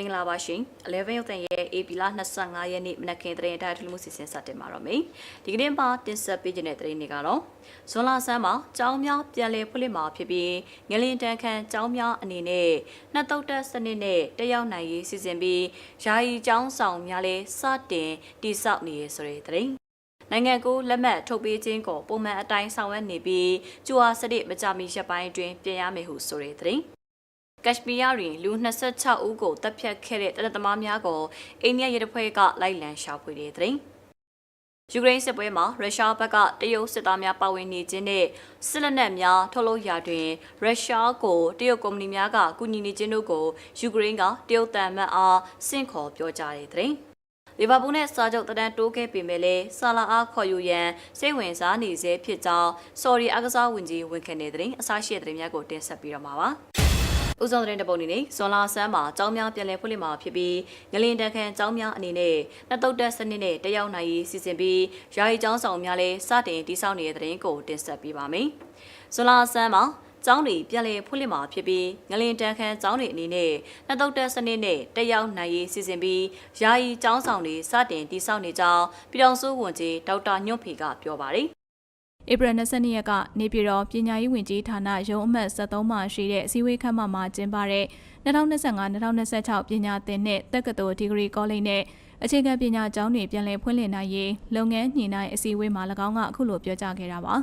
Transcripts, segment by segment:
မင်္ဂလာပါရှင်11ရုပ်သံရဲ့ AP လ25ရက်နေ့မနက်ခင်းသတင်းအတိုင်းထူးမှုစီစဉ်စတင်ပါတော့မယ်ဒီကနေ့မှာတင်ဆက်ပေးခြင်းတဲ့သတင်းတွေကတော့ဇွန်လဆန်းမှာကျောင်းများပြန်လည်ဖွင့်လှစ်မှာဖြစ်ပြီးငလင်တန်ခမ်းကျောင်းများအနေနဲ့နှစ်တုတ်တက်စနစ်နဲ့တက်ရောက်နိုင်ရေးစီစဉ်ပြီးယာယီကျောင်းဆောင်များလည်းစတင်တည်ဆောက်နေရဆိုတဲ့သတင်းနိုင်ငံကိုလက်မှတ်ထုတ်ပေးခြင်းကိုပုံမှန်အတိုင်းဆောင်ရွက်နေပြီးကျူအားစနစ်မကြမီရက်ပိုင်းအတွင်းပြင်ရမယ်ဟုဆိုတဲ့သတင်း ကက်ရှမီးယားတွင်လူ26ဦးကိုတပ်ဖြတ်ခဲ့တဲ့တနက်သမားများကိုအိန္ဒိယရဲတပ်ဖွဲ့ကလိုက်လံရှာဖွေတဲ့တဲ့ယူကရိန်းစစ်ပွဲမှာရုရှားဘက်ကတရုတ်စစ်သားများပါဝင်နေခြင်းနဲ့စစ်လက်နက်များထုတ်လုပ်ရာတွင်ရုရှားကိုတရုတ်ကုမ္ပဏီများကကူညီနေခြင်းတို့ကိုယူကရိန်းကတရုတ်တန်မတ်အားဆင့်ခေါ်ပြောကြားတဲ့တဲ့လီဗာပူးနဲ့စာချုပ်တန်းတိုးခဲ့ပေမဲ့လည်းဆာလာအားခေါ်ယူရန်စိတ်ဝင်စားနေစေဖြစ်ကြောင်းဆော်ဒီအကစားဝန်ကြီးဝန်ခံနေတဲ့အစားရှိတဲ့တဲ့များကိုတင်ဆက်ပြီးတော့မှာပါ။ ဦးဆောင်တဲ့တပုံအနေနဲ့ဇွန်လဆန်းမှာကျောင်းများပြန်လည်ဖွင့်လှစ်မှာဖြစ်ပြီးငလင်တန်ခမ်းကျောင်းများအနေနဲ့နှစ်တုတ်တက်စနစ်နဲ့တက်ရောက်နိုင်ရေးစီစဉ်ပြီးယာယီကျောင်းဆောင်များလည်းစတင်တည်ဆောက်နေတဲ့တဲ့ရင်ကိုတင်ဆက်ပေးပါမယ်။ဇွန်လဆန်းမှာကျောင်းတွေပြန်လည်ဖွင့်လှစ်မှာဖြစ်ပြီးငလင်တန်ခမ်းကျောင်းတွေအနေနဲ့နှစ်တုတ်တက်စနစ်နဲ့တက်ရောက်နိုင်ရေးစီစဉ်ပြီးယာယီကျောင်းဆောင်တွေစတင်တည်ဆောက်နေကြောင်းပြည်တော်စုဝန်ကြီးဒေါက်တာညွန့်ဖေကပြောပါတယ်။ ဧပြီ22ရက်ကနေပြည်တော်ပညာရေးဝန်ကြီးဌာနရုံးအမှတ်73မှာရှိတဲ့အစည်းအဝေးခန်းမမှာကျင်းပတဲ့2025-2026ပညာသင်နှစ်တက္ကသိုလ်ဒီဂရီကောလိပ်နဲ့အခြေခံပညာကျောင်းတွေပြန်လည်ဖွင့်လှစ်နိုင်ရေးလုပ်ငန်းညှိနှိုင်းအစည်းအဝေးမှာ၎င်းကအခုလိုပြောကြားခဲ့တာပါ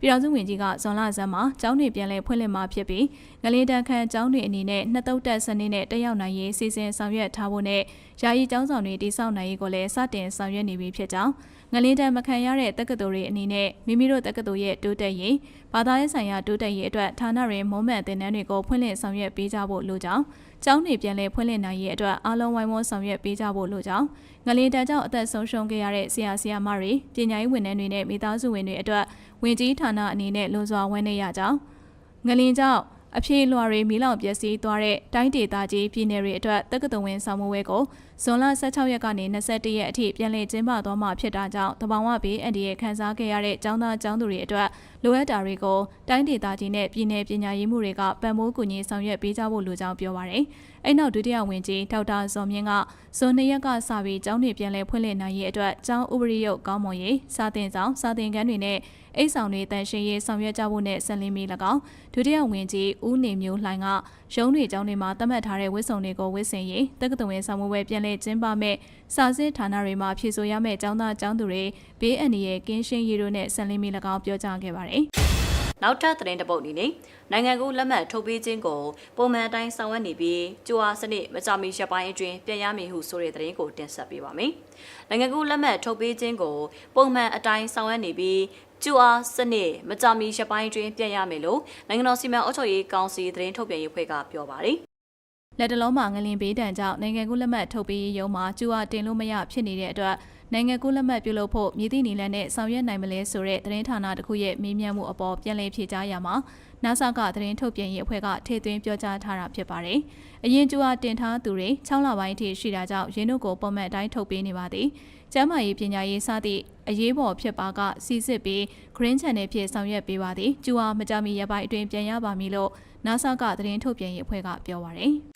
ပြည်တော်စုဝင်ကြီးကဇွန်လဆန်းမှာကျောင်းတွေပြန်လည်ဖွင့်လှစ်မှာဖြစ်ပြီးငလင်တန်ခမ်းကျောင်းတွေအနေနဲ့နှစ်တုတ်တက်စနစ်နဲ့တက်ရောက်နိုင်ရေးစီစဉ်ဆောင်ရွက်ထားဖို့နဲ့ယာယီကျောင်းဆောင်တွေတည်ဆောက်နိုင်ရေးကိုလည်းစတင်ဆောင်ရွက်နေပြီဖြစ်ကြောင်း ငလင်းတန်မခံရတဲ့တက္ကသိုလ်တွေအနေနဲ့မိမိတို့တက္ကသိုလ်ရဲ့တိုးတက်ရေးဘာသာရေးဆိုင်ရာတိုးတက်ရေးအတွက်ဌာနတွင်မုံမှန်သင်တန်းတွေကိုဖွင့်လှစ်ဆောင်ရွက်ပေးကြဖို့လိုကြောင်းကျောင်းတွေပြန်လည်ဖွင့်လှစ်နိုင်ရေးအတွက်အားလုံးဝိုင်းဝန်းဆောင်ရွက်ပေးကြဖို့လိုကြောင်းငလင်းတန်ကြောင့်အသက်ဆုံးရှုံးခဲ့ရတဲ့ဆရာဆရာမတွေပညာရေးဝန်ထမ်းတွေနဲ့မိသားစုဝင်တွေအတွက်ဝင်ကြီးဌာနအနေနဲ့လွန်စွာဝန်းနေရကြောင်းငလင်းကြောင့် အပြေလွှာတွေမီးလောင်ပျက်စီးသွားတဲ့တိုင်းဒေသကြီးပြည်နယ်တွေအတွက်တက္ကသိုလ်ဝင်ဆောင်မှုဝဲကိုဇွန်လ16ရက်ကနေ21ရက်အထိပြန်လည်ကျင်းပသွားမှာဖြစ်တာကြောင့်တဘာဝဘေးအန်ဒီရဲ့ခန်းစားခဲ့ရတဲ့ကျောင်းသားကျောင်းသူတွေအတွက်လိုအပ်တာတွေကိုတိုင်းဒေသကြီးနဲ့ပြည်내ပညာရေးမှုတွေကပံ့ပိုးကူညီဆောင်ရွက်ပေးကြဖို့လိုကြောင်းပြောပါရယ်။ အဲ့နောက်ဒုတိယဝန်ကြီးဒေါက်တာဇော်မြင့်ကဇွန်2ရက်ကစပြီးကျောင်းတွေပြန်လည်ဖွင့်လှစ်နိုင်ရေးအတွက်ကျောင်းဥပဒေရုပ်ကောင်းမွန်ရေးစာသင်ဆောင်စာသင်ခန်းတွေနဲ့အိတ်ဆောင်တွေတန်ရှင်းရေးဆောင်ရွက်ကြဖို့နဲ့ဆက်လင်းပြီး၎င်းဒုတိယဝန်ကြီးဦးနေမျိုးလှိုင်ကရုံးတွေကျောင်းတွေမှာသတ်မှတ်ထားတဲ့ဝစ်စုံတွေကိုဝစ်ဆင်ရေးတက္ကသိုလ်ဝင်ဆောင်မှုဝဲပြန်လည်ကျင်းပမဲ့စာစစ်ဌာနတွေမှာဖြည့်ဆို့ရမယ့်ကျောင်းသားကျောင်းသူတွေဘေးအန္တရာယ်ကင်းရှင်းရေးတို့နဲ့ဆက်လင်းပြီး၎င်းပြောကြားခဲ့ပါတယ်။ နောက်ထပ်သတင်းတစ်ပုဒ်အနေနဲ့နိုင်ငံကိုလက်မှတ်ထုတ်ပေးခြင်းကိုပုံမှန်အတိုင်းဆောင်ရွက်နေပြီးကြိုအားစနစ်မကြမီရက်ပိုင်းအတွင်းပြန်ရမည်ဟုဆိုတဲ့သတင်းကိုတင်ဆက်ပေးပါမယ်။နိုင်ငံကိုလက်မှတ်ထုတ်ပေးခြင်းကိုပုံမှန်အတိုင်းဆောင်ရွက်နေပြီးကျူအားစနစ်မကြမီရက်ပိုင်းအတွင်းပြန်ရမယ်လို့နိုင်ငံတော်စီမံအုပ်ချုပ်ရေးကောင်စီသတင်းထုတ်ပြန်ရေးဖွဲ့ကပြောပါတယ်။လက်တလုံးမှာငလင်ဘေးတံကြောင့်နိုင်ငံကူးလက်မှတ်ထုတ်ပေးရေးရုံးမှာကျူအားတင်လို့မရဖြစ်နေတဲ့အတွက် နိုင်ငံကူးလက်မှတ်ပြုလုပ်ဖို့မြည်သည့်နည်းလမ်းနဲ့ဆောင်ရွက်နိုင်မလဲဆိုတဲ့သတင်းဌာနတစ်ခုရဲ့မေးမြန်းမှုအပေါ်ပြန်လည်ဖြေကြားရမှာ NASA ကသတင်းထုတ်ပြန်ရေးအဖွဲ့ကထေသွင်းပြောကြားထားတာဖြစ်ပါတယ်။အရင်ကျူအားတင်ထားသူတွေ6လပိုင်းထိရှိတာကြောင့်ရင်းတို့ကိုပုံမှန်အတိုင်းထုတ်ပေးနေပါသည်။ကျမ်းမာရေးပညာရေးစသည့်အရေးပေါ်ဖြစ်ပါကစီစစ်ပြီး Green Channel ဖြင့်ဆောင်ရွက်ပေးပါသည်။ကျူအားမကြမီရပိုင်းအတွင်းပြန်ရပါမည်လို့ NASA ကသတင်းထုတ်ပြန်ရေးအဖွဲ့ကပြောပါရယ်။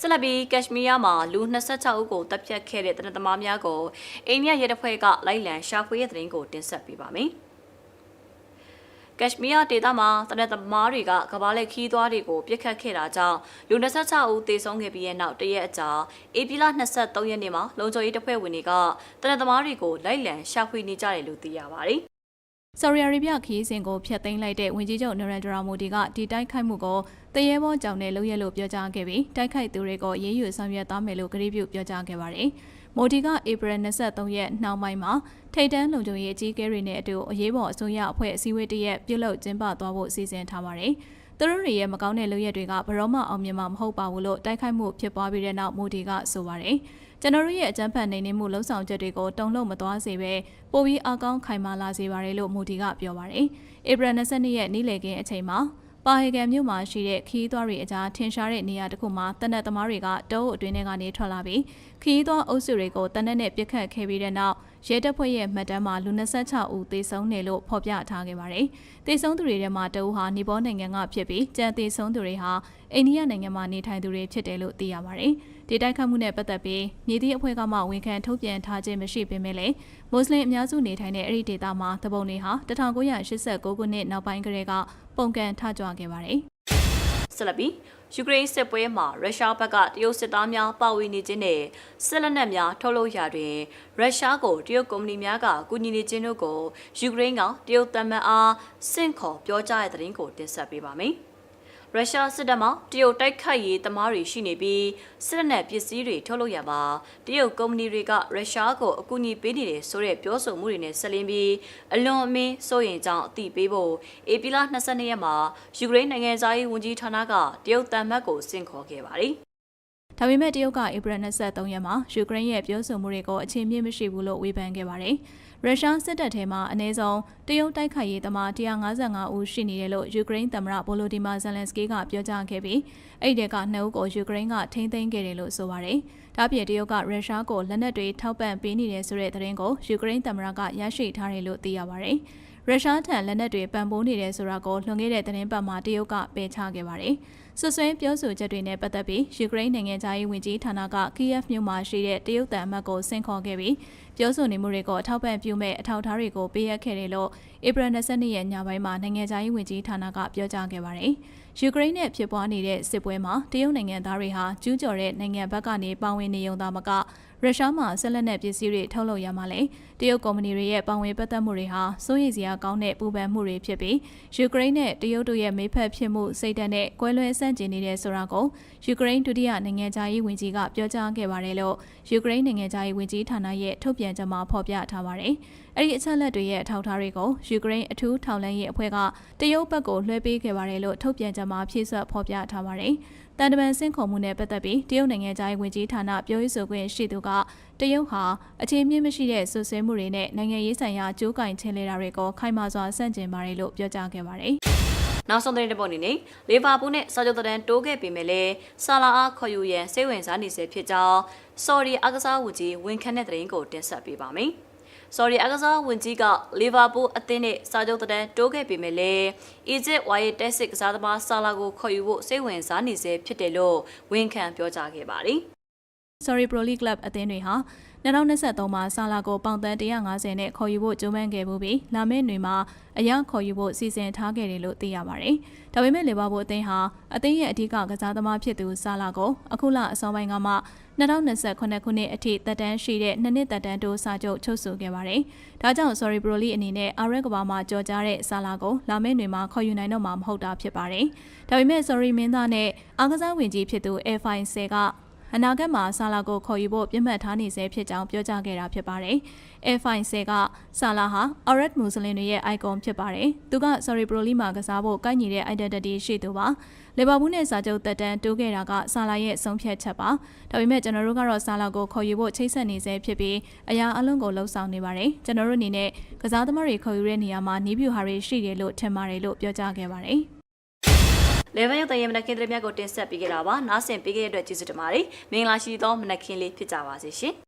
ဆက်လက်ပြီးကက်ရှမီးယားမှာလူ26ဦးကိုတပ်ဖြတ်ခဲ့တဲ့တနက်သမားများကိုအိန္ဒိယရဲတပ်ဖွဲ့ကလိုက်လံရှာဖွေတဲ့တဲ့ရင်ကိုတင်ဆက်ပေးပါမယ်။ကက်ရှမီးယားဒေသမှာတနက်သမားတွေကကဘာလက်ခီးသွားတွေကိုပြစ်ခတ်ခဲ့တာကြောင့်လူ26ဦးသေဆုံးခဲ့ပြီးတဲ့နောက်တရက်အကြာဧပြီလ23ရက်နေ့မှာလုံခြုံရေးတပ်ဖွဲ့ဝင်တွေကတနက်သမားတွေကိုလိုက်လံရှာဖွေနေကြတယ်လို့သိရပါတယ်။ ဆော်ရီအာရေဗျခီးစဉ်ကိုဖျက်သိမ်းလိုက်တဲ့ဝန်ကြီးချုပ်နရန်ဒရာမိုဒီကဒီတိုက်ခိုက်မှုကိုတရေဘောကြောင့်နဲ့လုပ်ရလို့ပြောကြားခဲ့ပြီးတိုက်ခိုက်သူတွေကိုရေးယူဆောင်ရွက်သွားမယ်လို့ကြေညာပြောကြားခဲ့ပါတယ်။မိုဒီကဧပြီ23ရက်နှောင်းပိုင်းမှာထိတ်တန်းလုံခြုံရေးအကြီးအကဲတွေနဲ့အတူအရေးပေါ်အစိုးရအဖွဲ့အစည်းအဝေးတရက်ပြုလုပ်ကျင်းပသွားဖို့စီစဉ်ထားပါတယ်။ သူတို့တွေရဲ့မကောင်းတဲ့လုပ်ရက်တွေကဘရောမအောင်မြင်မှာမဟုတ်ပါဘူးလို့တိုက်ခိုက်မှုဖြစ်ပွားပြီးတဲ့နောက်မိုဒီကဆိုပါတယ်။ကျွန်တော်တို့ရဲ့အကြမ်းဖက်နေနေမှုလှုံ့ဆော်ချက်တွေကိုတုံ့လုံမသွားစေဘဲပိုပြီးအကောင်းခိုင်မာလာစေပါတယ်လို့မူဒီကပြောပါတယ်။ဧပြီ22ရက်နေ့လည်ခင်းအချိန်မှာ ပါဟေကန်မြို့မှာရှိတဲ့ခီးသွားတွေအကြားထင်ရှားတဲ့နေရာတစ်ခုမှာတနက်သမားတွေကတောအုပ်အတွင်းထဲကနေထွက်လာပြီးခခရီးသွားအုပ်စုတွေကိုတနက်နဲ့ပြစ်ခတ်ခဲ့ပြီးတဲ့နောက်ရဲတပ်ဖွဲ့ရဲ့မှတ်တမ်းမှာလူ26ဦးသေဆုံးတယ်လို့ဖော်ပြထားခဲ့ပါတယ်။သေဆုံးသူတွေထဲမှာတအူးဟာနီပေါနိုင်ငံကဖြစ်ပြီးကြံသေဆုံးသူတွေဟာအိန္ဒိယနိုင်ငံမှာနေထိုင်သူတွေဖြစ်တယ်လို့သိရပါတယ်။ ဒီတိုက်ခတ်မှုနဲ့ပတ်သက်ပြီးမြေတီအဖွဲ့ကမှဝန်ခံထုတ်ပြန်ထားခြင်းမရှိပေမဲ့လည်းမွတ်စလင်အများစုနေထိုင်တဲ့အဲ့ဒီဒေသမှာတပုံတွေဟာ1989ခုနှစ်နောက်ပိုင်းကတည်းကပုံကန်ထကြွခဲ့ပါတယ်။ဆက်လက်ပြီးယူကရိန်းစစ်ပွဲမှာရုရှားဘက်ကတရုတ်စစ်သားများပါဝင်နေခြင်းနဲ့စစ်လက်နက်များထုတ်လုပ်ရာတွင်ရုရှားကိုတရုတ်ကုမ္ပဏီများကကူညီနေခြင်းတို့ကိုယူကရိန်းကတရုတ်တမန်အားစင့်ခေါ်ပြောကြားတဲ့သတင်းကိုတင်ဆက်ပေးပါမယ်။ ရုရှားစစ်တပ်မှတရုတ်တိုက်ခိုက်ရေးသမားတွေရှိနေပြီးစစ်လက်နက်ပစ္စည်းတွေထုတ်လုပ်ရမှာတရုတ်ကုမ္ပဏီတွေကရုရှားကိုအကူအညီပေးနေတယ်ဆိုတဲ့ပြောဆိုမှုတွေနဲ့ဆက်လင်းပြီးအလွန်အမင်းစိုးရိမ်ကြောင်းအသိပေးဖို့ဧပြီလ22ရက်မှာယူကရိန်းနိုင်ငံသားရေးဝန်ကြီးဌာနကတရုတ်တန်မတ်ကိုစင့်ခေါ်ခဲ့ပါတယ်။ဒါပေမဲ့တရုတ်ကဧပြီ23ရက်မှာယူကရိန်းရဲ့ပြောဆိုမှုတွေကိုအခြေမြင့်မရှိဘူးလို့ဝေဖန်ခဲ့ပါတယ်။ ရုရှားစစ်တပ်ထဲမှာအနည်းဆုံးတရုတ်တိုက်ခိုက်ရေးသမား155ဦးရှိနေတယ်လို့ယူကရိန်းသမ္မတဗိုလိုဒီမာဇယ်လန်စကီးကပြောကြားခဲ့ပြီးအဲ့ဒီကနှစ်ဦးကိုယူကရိန်းကထိန်းသိမ်းခဲ့တယ်လို့ဆိုပါတယ်။ဒါပြင်တရုတ်ကရုရှားကိုလက်နက်တွေထောက်ပံ့ပေးနေတယ်ဆိုတဲ့သတင်းကိုယူကရိန်းသမ္မတကရရှိထားတယ်လို့သိရပါတယ်။ ရုရှားထံလက်နက်တွေပံ့ပိုးနေတယ်ဆိုတာကိုလွန်ခဲ့တဲ့သတင်းပတ်မှာတရုတ်ကပယ်ချခဲ့ပါတယ်။ဆွဆွဲပြောဆိုချက်တွေနဲ့ပတ်သက်ပြီးယူကရိန်းနိုင်ငံသားရေးဝန်ကြီးဌာနကကီယက်မြို့မှာရှိတဲ့တရုတ်တန်အမတ်ကိုဆင့်ခေါ်ခဲ့ပြီးပြောဆိုနေမှုတွေကိုအထောက်ပံ့ပြုမဲ့အထောက်အထားတွေကိုပေးအပ်ခဲ့တယ်လို့ဧပြီ22ရက်ညပိုင်းမှာနိုင်ငံသားရေးဝန်ကြီးဌာနကပြောကြားခဲ့ပါတယ်။ယူကရိန်းနဲ့ဖြစ်ပွားနေတဲ့စစ်ပွဲမှာတရုတ်နိုင်ငံသားတွေဟာကျူးကျော်တဲ့နိုင်ငံဘက်ကနေပါဝင်နေုံသာမကရုရှားမှာဆက်လက်နဲ့ပစ္စည်းတွေထုတ်လုပ်ရမှာလေတရုတ်ကုမ္ပဏီတွေရဲ့ပါဝင်ပတ်သက်မှုတွေဟာစိုးရိမ်စရာကောင်းတဲ့ပူပန်မှုတွေဖြစ်ပြီးယူကရိန်းနဲ့တရုတ်တို့ရဲ့မိဖက်ဖြစ်မှုစိတ်ဓာတ်နဲ့ကွဲလွဲဆန့်ကျင်နေတဲ့ဆိုတာကိုယူကရိန်းဒုတိယနိုင်ငံသားရေးဝန်ကြီးကပြောကြားခဲ့ပါတယ်လို့ယူကရိန်းနိုင်ငံသားရေးဝန်ကြီးဌာနရဲ့ထုတ်ပြန်ချက်မှာဖော်ပြထားပါတယ်။အဲ့ဒီအချက်လက်တွေရဲ့အထောက်အထားတွေကိုယူကရိန်းအထူးထောက်လှမ်းရေးအဖွဲ့ကတရုတ်ဘက်ကိုလွှဲပေးခဲ့ပါတယ်လို့ထုတ်ပြန်ချက်မှာဖြည့်စွက်ဖော်ပြထားပါတယ်။ တန်တမန်စင့်ခေါ်မှုနဲ့ပတ်သက်ပြီးတရုတ်နိုင်ငံသားဝင်ကြီးဌာနပြောရေးဆိုခွင့်ရှိသူကတရုတ်ဟာအခြေမြင့်မရှိတဲ့ဆွဆွဲမှုတွေနဲ့နိုင်ငံရေးဆိုင်ရာကြိုးကင်ချင်းလေတာတွေကိုခိုင်မာစွာဆန့်ကျင်ပါတယ်လို့ပြောကြားခဲ့ပါတယ်။နောက်ဆုံးသတင်းတစ်ပုဒ်အနေနဲ့လီဗာပူးနဲ့စာချုပ်တန်တိုးခဲ့ပေမဲ့လည်းဆာလာအားခေါ်ယူရန်စိတ်ဝင်စားနေစေဖြစ်ကြောင်းဆော်ဒီအကစားဝန်ကြီးဝန်ခန့်တဲ့သတင်းကိုတင်ဆက်ပေးပါမယ်။ ဆော်ဒီအကစားဝန်ကြီးကလီဗာပူးအသင်းနဲ့စာချုပ်တန်တိုးခဲ့ပေမဲ့လည်းအီဂျစ်ဝါရီတက်စစ်ကစားသမားဆာလာကိုခေါ်ယူဖို့စိတ်ဝင်စားနေစေဖြစ်တယ်လို့ဝန်ခန့်ပြောကြားခဲ့ပါတယ်။ Sorry Pro League Club အသင်းတွေဟာ 2023မှာဆာလာကိုပေါင်သန်း150နဲ့ခေါ်ယူဖို့ကြိုးပမ်းခဲ့မှုပြီးလာမယ့်တွင်မှာအရခေါ်ယူဖို့စီစဉ်ထားခဲ့တယ်လို့သိရပါတယ်။ဒါပေမဲ့လီဗာပူးအသင်းဟာအသင်းရဲ့အဓိကကစားသမားဖြစ်သူဆာလာကိုအခုလအစောပိုင်းကမှ2028ခုနှစ်အထိသက်တမ်းရှိတဲ့နှစ်နှစ်သက်တမ်းတိုးစာချုပ်ချုပ်ဆိုခဲ့ပါတယ်။ဒါကြောင့် Sorry Pro League အနေနဲ့အာရက်ကဘာမှာကြော်ကြားတဲ့ဆာလာကိုလာမယ့်တွင်မှာခေါ်ယူနိုင်တော့မှာမဟုတ်တာဖြစ်ပါတယ်။ဒါပေမဲ့ Sorry မင်းသားနဲ့အားကစားဝင်ကြီးဖြစ်သူ F5 က အနာဂတ်မှာဆာလာကိုခေါ်ယူဖို့ပြတ်မှတ်ထားနေဆဲဖြစ်ကြောင်းပြောကြားခဲ့တာဖြစ်ပါတယ်။ F5 ကဆာလာဟာ Arab Muslim တွေရဲ့ icon ဖြစ်ပါတယ်။သူက Sorry Pro League မှာကစားဖို့ကိုက်ညီတဲ့ identity ရှိသူပါ။လီဗာပူးနဲ့စာချုပ်တက်တန်းတိုးခဲ့တာကဆာလာရဲ့ဆုံးဖြတ်ချက်ပါ။ဒါပေမဲ့ကျွန်တော်တို့ကတော့ဆာလာကိုခေါ်ယူဖို့ချိတ်ဆက်နေဆဲဖြစ်ပြီးအရာအလုံးကိုလှုပ်ဆောင်နေပါတယ်။ကျွန်တော်တို့အနေနဲ့ကစားသမားတွေခေါ်ယူတဲ့နေရာမှာနီးပြူဟာတွေရှိတယ်လို့ထင်ပါတယ်လို့ပြောကြားခဲ့ပါတယ်။ level ရုပ်သံရဲ့မနက်ခင်းသတင်းများကိုတင်ဆက်ပေးခဲ့တာပါ။နားဆင်ပေးခဲ့တဲ့အတွက်ကျေးဇူးတင်ပါတယ်။မင်္ဂလာရှိသောမနက်ခင်းလေးဖြစ်ကြပါစေရှင်။